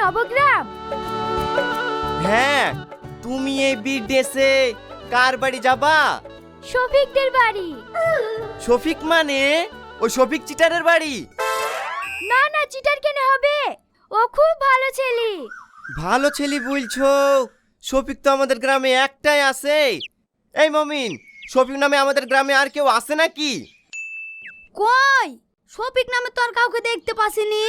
নবগ্রাম? হ্যাঁ তুমি এই বীর ড্রেসে কার বাড়ি যাবা? শফিকদের বাড়ি। শফিক মানে ও শফিক চিটারের বাড়ি? না না চিটার কেনে হবে? ও খুব ভালো ছেলে। ভালো ছেলে বলছো? শফিক তো আমাদের গ্রামে একটাই আছে। এই মমিন শফিক নামে আমাদের গ্রামে আর কেউ আছে নাকি? কই? শফিক নামে তোর কাউকে দেখতে পাসিনি।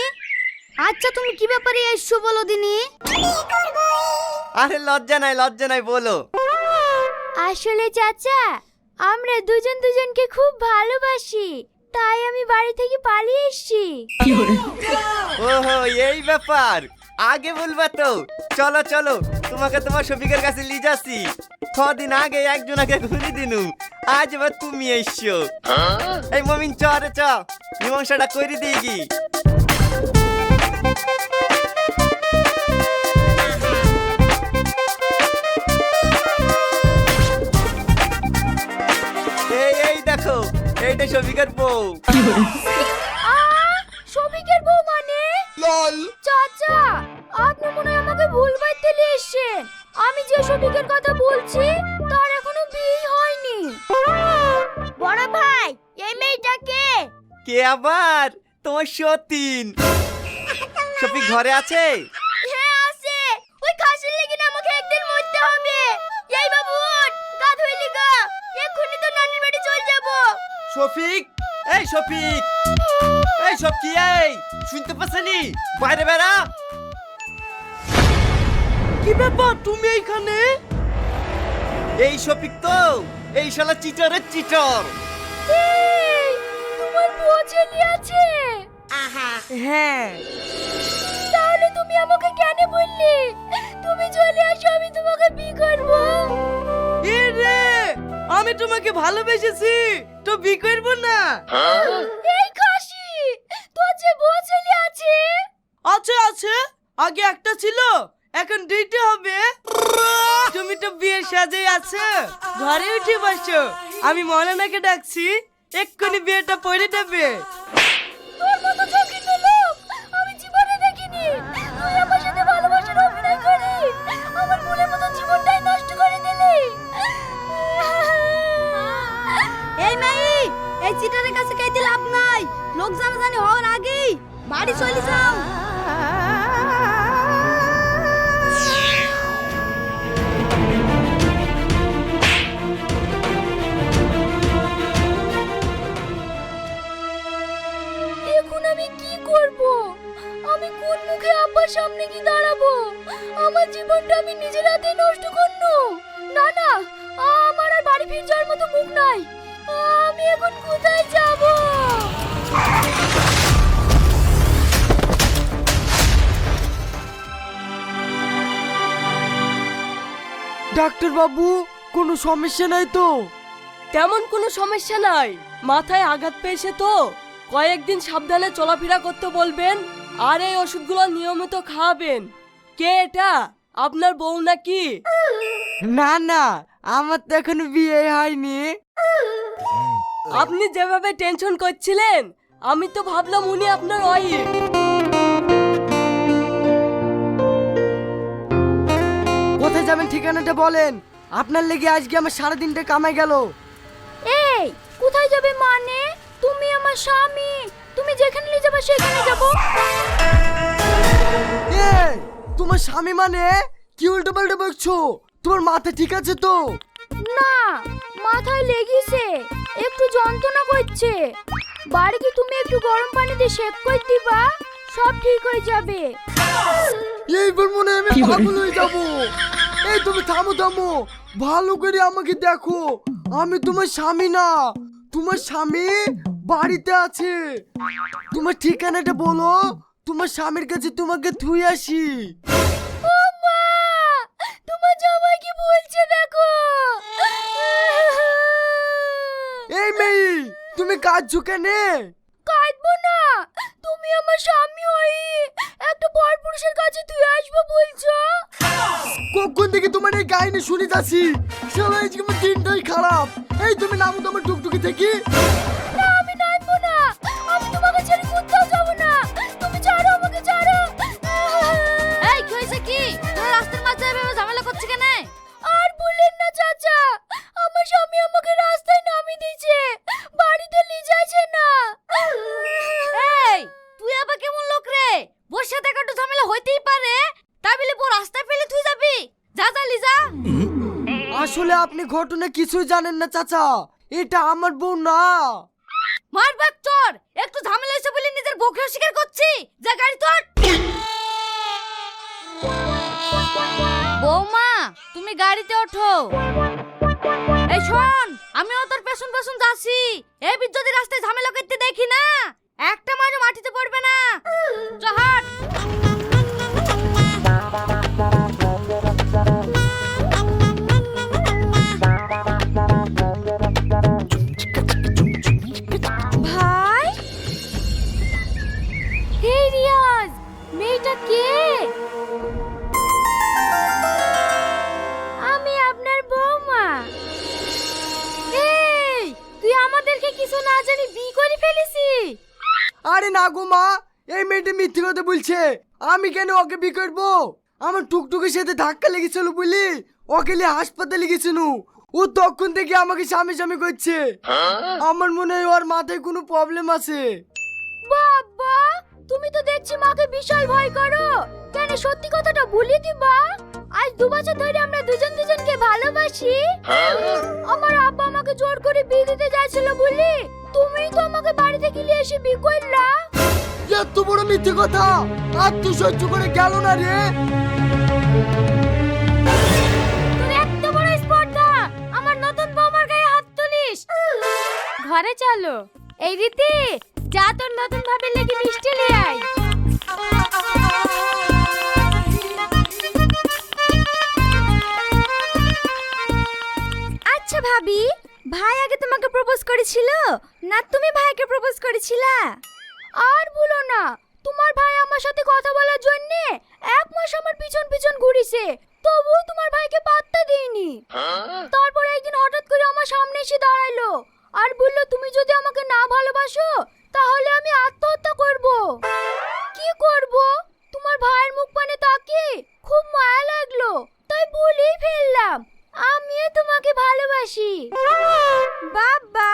আচ্ছা তুমি কি ব্যাপারে এসছো বলো দিনি? আরে লজ্জা নাই লজ্জা নাই বলো। আসলে চাচা আমরা দুজন দুজনকে খুব ভালোবাসি তাই আমি বাড়ি থেকে পালিয়ে এসেছি। ওহো এই ব্যাপার। আগে বলবা তো। চলো চলো তোমাকে তোমার শফিকের কাছে নিয়ে যাচ্ছি। ছদিন আগে একজনকে ঘুরি দিনু। আজ এবার তুমি এসছো। এই মমিন চ রে চ। মীমাংসাটা করে দিই কি? দেখো এইটা শফিকের বউ। শফিকের বউ মানে? চাচা আপনি মনে আমাকে ভুল বাইতে নিয়ে আমি যে শফিকের কথা বলছি তার এখনও বিয়ে হয়নি। বড় ভাই এই মেয়েটা কে? কে আবার? তোমার সতীন। শফিক ঘরে আছে? হ্যাঁ আছে। ওই খাসির লেগে না আমাকে একদিন মরতে হবে। এই বাবু ওঠ। গা ধুইলি গা। এক্ষুনি তো নানির বাড়ি চল যাব। শফিক এই শফিক এই সব কি এই? শুনতে পাচ্ছেনি বাইরে বেড়া। কি ব্যাপার তুমি এইখানে? এই শফিক তো এই শালা চিটারের চিটার। তোমার বউ ছেলে আছে। হ্যাঁ। তুমি আমাকে কেন বললি? তুমি চলে আসো আমি তোমাকে বিয়ে করব। এ রে আমি তোমাকে ভালোবেসেছি তো বি করব না? এই খাসি তোর যে বউ ছেলে আছে। আছে আছে আগে একটা ছিল এখন দুইটা হবে। তুমি তো বিয়ের সাজেই আছো ঘরে উঠে বসো। আমি মলানাকে ডাকছি এক্ষুনি বিয়েটা পড়ে যাবে। এই চিটারের কাছে কেটে লাভ নাই। লোক জানাজানি হওয়ার আগেই বাড়ি চলে যাও। ডাক্তার বাবু কোনো সমস্যা নাই তো? তেমন কোনো সমস্যা নাই। মাথায় আঘাত পেয়েছে তো। কয়েকদিন সাবধানে চলাফেরা করতে বলবেন আর এই ওষুধগুলো নিয়মিত খাওয়াবেন। কে এটা? আপনার বউ নাকি? না না আমার তো এখনও বিয়ে হয়নি। আপনি যেভাবে টেনশন করছিলেন আমি তো ভাবলাম উনি আপনার ওয়াইফ। কোথায় যাবেন ঠিকানাটা বলেন? আপনার লেগে আজকে আমার সারাদিনটা কামাই গেল। এই কোথায় যাবে মানে? তুমি আমার স্বামী। তুমি যেখানে নিয়ে যাবে সেখানে যাব। এই তোমার স্বামী মানে? কি উল্টো পাল্টো বকছো? তোমার মাথা ঠিক আছে তো? না মাথায় লেগেছে। একটু যন্ত্রণা করছে। বাড়ি কি তুমি একটু গরম পানি দিয়ে শেক করে দিবা? সব ঠিক হয়ে যাবে। এইবার মনে হয় আমি পাগল হয়ে যাব। এই তুমি থামো থামো। ভালো করে আমাকে দেখো। আমি তোমার স্বামী না। তোমার স্বামী বাড়িতে আছে। তোমার ঠিকানাটা বলো। তোমার স্বামীর কাছে তোমাকে ধুই আসি। তোমার জামাই কি বলছে দেখো? এই মেয়ে তুমি কাজ ঝুঁকেনে কাঁদবো না। তুমি আমার স্বামী হই। একটা পর পুরুষের কাছে তুই আসব বলছো? কখন থেকে তোমার এই কাহিনী শুনে যাচ্ছি সবাই আজকে আমার দিনটাই খারাপ। এই তুমি নামো তোমার টুকটুকি থেকে। মাথা ফেলে তুই যাবি? যা যা লিজা। আসলে আপনি ঘটনা কিছুই জানেন না চাচা। এটা আমার বউ না। মার মারবাক চোর! একটু ঝামেলা এসে বলে নিজের বউকে অস্বীকার করছি। যা গাড়ি তোর। বৌমা তুমি গাড়িতে ওঠো। এই শোন আমিও তোর পেছন পেছন যাচ্ছি। এই যদি রাস্তায় ঝামেলা করতে দেখি না একটা মাঝে মাটিতে পড়বে না। চহাট আমি কেন ওকে বি করব? আমার টুকটুকের সাথে ধাক্কা লেগেছিল বলি ওকে নিয়ে হাসপাতালে গেছিল ও তখন থেকে আমাকে স্বামী স্বামী করছে। আমার মনে হয় ওর মাথায় কোনো প্রবলেম আছে। বাবা তুমি তো দেখছি মাকে বিশাল ভয় করো। কেন সত্যি কথাটা বলে দিবা আজ দু বছর ধরে আমরা দুজন দুজনকে ভালোবাসি। আমার আব্বা আমাকে জোর করে বিয়ে দিতে যাচ্ছিল বলি তুমিই তো আমাকে বাড়ি থেকে নিয়ে এসে বিয়ে করলা। এত বড় মিথ্যে কথা! আর তুই সহ্য করে গেল না রে! এত বড় স্পর্ধা! আমার নতুন বৌমার গায়ে হাত তুলিস! ঘরে চলো। এই রীতি যা তোর নতুন ভাবে লেগে মিষ্টি নিয়ে আয়। আচ্ছা ভাবি ভাই আগে তোমাকে প্রপোজ করেছিল? না তুমি ভাইকে প্রপোজ করেছিলা? আর বলো না তোমার ভাই আমার সাথে কথা বলার জন্য এক মাস আমার পিছন পিছন ঘুরিছে তবুও তোমার ভাইকে পাত্তা দেইনি। তারপর একদিন হঠাৎ করে আমার সামনে এসে দাঁড়াইলো আর বলল তুমি যদি আমাকে না ভালোবাসো তাহলে আমি আত্মহত্যা করব। কি করব? তোমার ভাইয়ের মুখ পানে তাকে খুব মায়া লাগল তাই বলেই ফেললাম আমিও তোমাকে ভালোবাসি। বাবা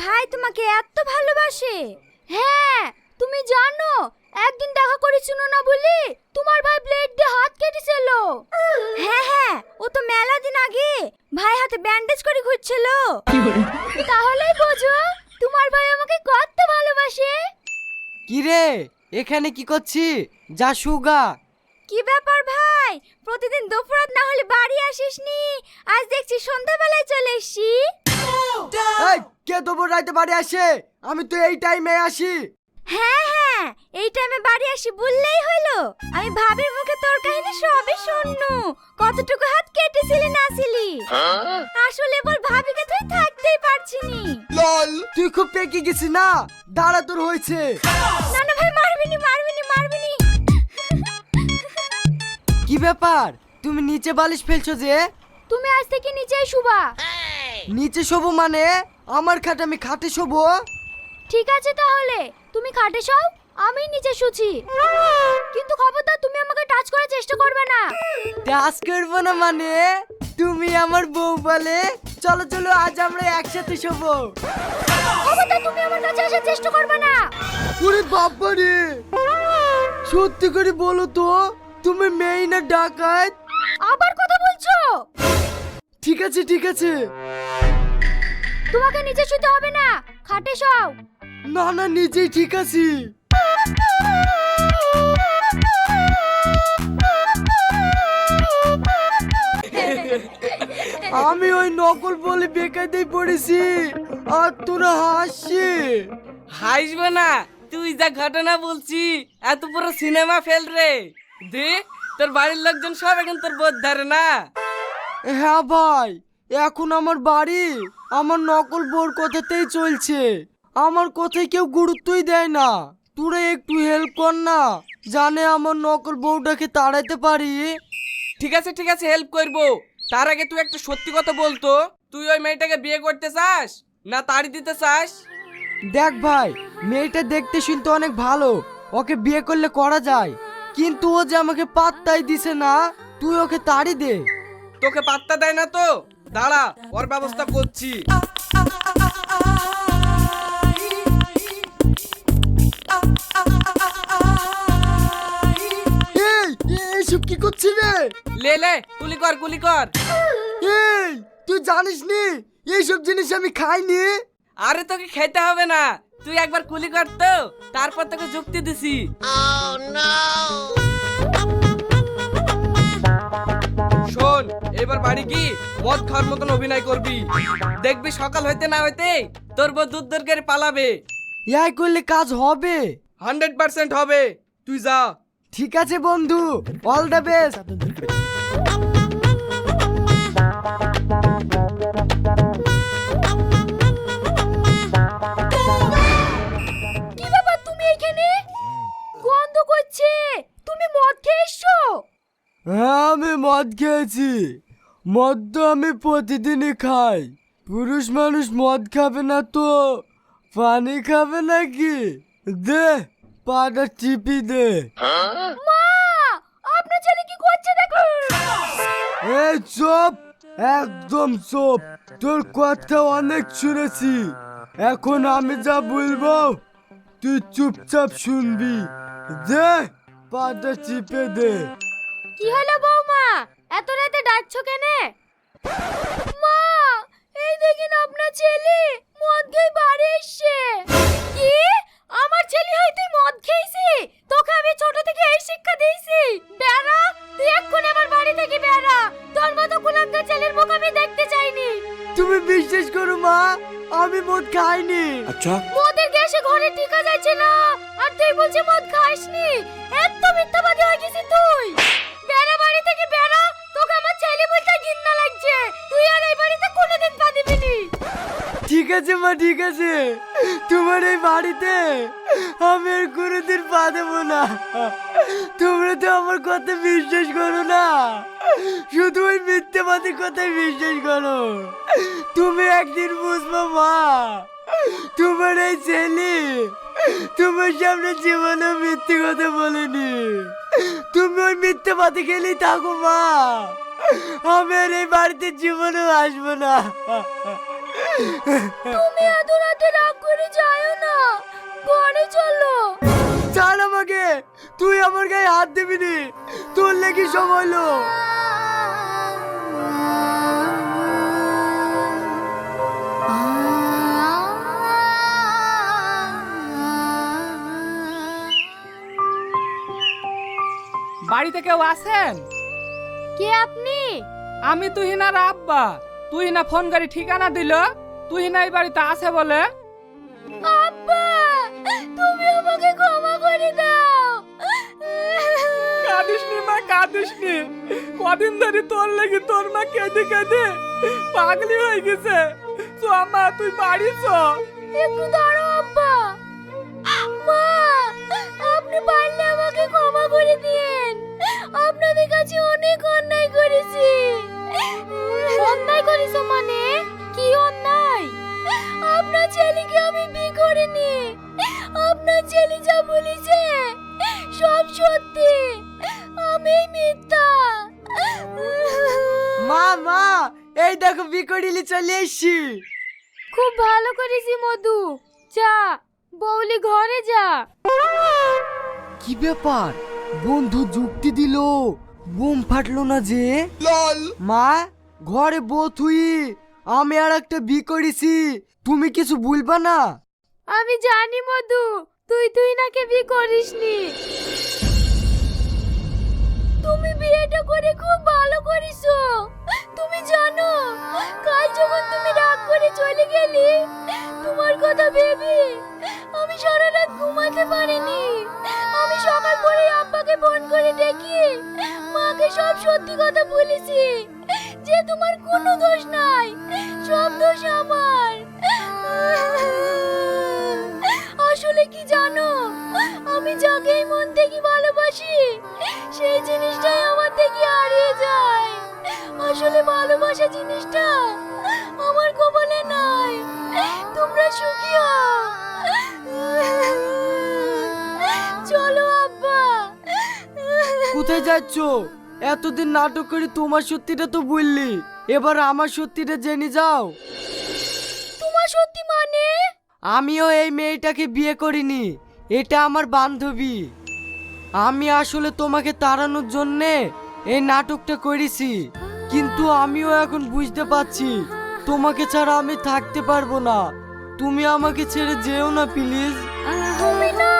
ভাই তোমাকে এত ভালোবাসে। হ্যাঁ তুমি জানো একদিন দেখা করেছিল না বলি তোমার ভাই ব্লেড দিয়ে হাত কেটেছিল। হ্যাঁ হ্যাঁ ও তো মেলা দিন আগে ভাই হাতে ব্যান্ডেজ করে ঘুরছিল। তাহলেই বোঝো তোমার ভাই আমাকে কত ভালোবাসে। কি রে এখানে কি করছি যা সুগা। কি ব্যাপার ভাই? প্রতিদিন দুপুরাত না হলে বাড়ি আসিস নি? আজ দেখছি সন্ধ্যাবেলায় চলে এসছি। এই কে তোর রাইতে বাড়ি আসে? আমি তো এই টাইমে আসি। হ্যাঁ হ্যাঁ এই টাইমে বাড়ি আসি বললেই হলো আমি ভাবির মুখে তোর কাহিনী সবই শুননু কতটুকু হাত কেটেছিলি না ছিলি। আসলে বল ভাবিকে তুই থাকতেই পারছিনি। তুই খুব পেকে গেছিস না? দাঁড়া তোর হয়েছে। না না ভাই মারবিনি মারবিনি মারবিনি। কি ব্যাপার? তুমি নিচে বালিশ ফেলছো যে? তুমি আজ থেকে নিচেই শুবা। নিচে শোবো মানে? আমার খাট আমি খাটে শোবো? ঠিক আছে তাহলে তুমি খাটে সও আমি নিচে শুছি। কিন্তু খবরদার তুমি আমাকে টাচ করার চেষ্টা করবে না। টাচ করব না মানে? তুমি আমার বউ বলে চলো চলো আজ আমরা একসাথে শোবো। খবরদার তুমি আমার কাছে আসার চেষ্টা করবে না। ওরে বাবা রে সত্যি করে বলো তো তুমি মেয়ে না ডাকাত? আবার কথা বলছো? ঠিক আছে ঠিক আছে। তোমাকে নিচে শুতে হবে না। খাটে শও। না না নিজেই ঠিক আছি। আমি ওই নকল বলে বেকায়দায় পড়েছি আর তোরা হাসছি। হাসবে না তুই যা ঘটনা বলছি এত পুরো সিনেমা ফেল রে। দে তোর বাড়ির লোকজন সব এখন তোর বোধ ধরে না। হ্যাঁ ভাই এখন আমার বাড়ি আমার নকল বোর কথাতেই চলছে। আমার কথায় কেউ গুরুত্বই দেয় না। তোরা একটু হেল্প কর না জানে আমার নকল বউটাকে তাড়াইতে পারি। ঠিক আছে ঠিক আছে হেল্প করব। তার আগে তুই একটা সত্যি কথা বলতো। তুই ওই মেয়েটাকে বিয়ে করতে চাস? না তাড়ি দিতে চাস? দেখ ভাই মেয়েটা দেখতে শুনতে অনেক ভালো। ওকে বিয়ে করলে করা যায়। কিন্তু ও যে আমাকে পাত্তাই দিছে না তুই ওকে তাড়ি দে। তোকে পাত্তা দেয় না তো? দাঁড়া ওর ব্যবস্থা করছি। এই এইসব কি করছিস রে? লে লে কুলি কর কুলি কর। এই তুই তুই জানিস নি এইসব জিনিস আমি খাইনি? আরে তোকে খেতে হবে না তুই একবার কুলি করতো তারপর তোকে যুক্তি দিছি। শোন এবার বাড়ি কি? মদ খাওয়ার মতন অভিনয় করবি। দেখবি সকাল হইতে না হইতে তোর বউ দুধ দরকারে পালাবে। ইয়াই করলে কাজ হবে। হান্ড্রেড পার্সেন্ট হবে। তুই যা। ঠিক আছে বন্ধু অল দ্য বেস্ট কি ব্যাপার তুমি এখানে? গন্ধ করছে। তুমি মদ খেয়ে এসছো হ্যাঁ আমি মদ খেয়েছি। মদ তো আমি প্রতিদিনই খাই। পুরুষ মানুষ মদ খাবে না তো। পানি খাবে নাকি? দে পাটা চিপি দে। মা আপনার ছেলে কি করছে দেখো এই চুপ একদম চুপ। তোর কথা অনেক শুনেছি। এখন আমি যা বলব তুই চুপচাপ শুনবি। দে পাটা চিপে দে। কি হলো বৌমা? এত রাতে ডাকছো কেনে? মা এই দেখেন আপনার ছেলে। মদ খেয়ে বাড়ি এসছে। কি? আমার ছেলে হয় তুই মদ খেয়েছি? তোকে আমি ছোট থেকে এই শিক্ষা দিয়েছি। বেড়া তুই এক্ষুনি আমার বাড়ি থেকে বেড়া। তোর মতো কুলাঙ্গা ছেলের মুখ আমি দেখতে চাইনি। তুমি বিশ্বাস করো মা আমি মদ খাইনি। মদের ঠিক আছে। তোমার এই বাড়িতে আমি আর কোনোদিন পা দেবো না। তোমরা তো আমার কথা বিশ্বাস করো না। শুধু ওই মিথ্যেবাদী কথাই বিশ্বাস করো। তুমি একদিন বুঝব, মা। তোমার এই ছেলে তোমার সামনে জীবনে মিথ্যে কথা বলেনি। তুমি ওই মিথ্যেবাদী খেলেই থাকো, মা। আমি আর এই বাড়িতে জীবনেও আসব না। তুমি এত রাতে রাগ করে যাও না। ঘরে চলো। ছাড় আমাকে। তুই আমার গায়ে হাত দিবি নি। তোর লেগে সব হলো। বাড়িতে কেউ আছেন? কে আপনি? আমি তুহিনার আব্বা। তুহিনা ফোন করে ঠিকানা দিল। তুহিনা এই বাড়িতে আছে বলে? আব্বা তুমি আমাকে ক্ষমা করে দাও। কাঁদিস নি মা কাঁদিস নি কদিন ধরে তোর লেগে তোর মা কেঁদে কেঁদে পাগলি হয়ে গেছে। তো মা তুই বাড়ি চ। একটু দাঁড়াও আব্বা। মা আপনি পারলে আমাকে ক্ষমা করে দিন আপনাদের কাছে অনেক অন্যায় করেছি। অন্যায় করেছ মানে? কি অন্যায়? ছেলেকে আমি বিয়ে করিনি। আপনার ছেলে যা বলেছে সব সত্যি। আমি মিথ্যা। মা মা এই দেখো বিকড়িলি চলে এসছি। খুব ভালো করেছি মধু। যা বৌলি ঘরে যা। কি ব্যাপার? বন্ধু যুক্তি দিল বোম ফাটলো না যে? মা ঘরে বউ তুই আমি আর একটা বি করেছি। তুমি কিছু বলবা না? আমি জানি, মধু। তুই তুই নাকি বিয়ে করিসনি। তুমি বিয়েটা করে খুব ভালো করিছো। তুমি জানো, কাল যখন তুমি রাগ করে চলে গেলি, তোমার কথা ভেবে আমি সারা রাত ঘুমাতে পারিনি। আমি সকাল করে আব্বাকে ফোন করে ডেকে মাকে সব সত্যি কথা বলেছি। যে তোমার কোনো দোষ নাই, সব দোষ আমার। আসলে কি জানো, আমি যাকেই মন থেকে ভালোবাসি, সেই জিনিসটাই আমার থেকে হারিয়ে যায়। আসলে ভালোবাসা জিনিসটা আমার কপালে নাই, তোমরা সুখী হও। চলো আব্বা। কোথায় যাচ্ছ? এতদিন নাটক করে তোমার সত্যিটা তো বললি এবার আমার সত্যিটা জেনে যাও। তোমার সত্যি মানে? আমিও এই মেয়েটাকে বিয়ে করিনি। এটা আমার বান্ধবী। আমি আসলে তোমাকে তাড়ানোর জন্যে এই নাটকটা করেছি। কিন্তু আমিও এখন বুঝতে পারছি তোমাকে ছাড়া আমি থাকতে পারব না। তুমি আমাকে ছেড়ে যেও না প্লিজ। তুমি না!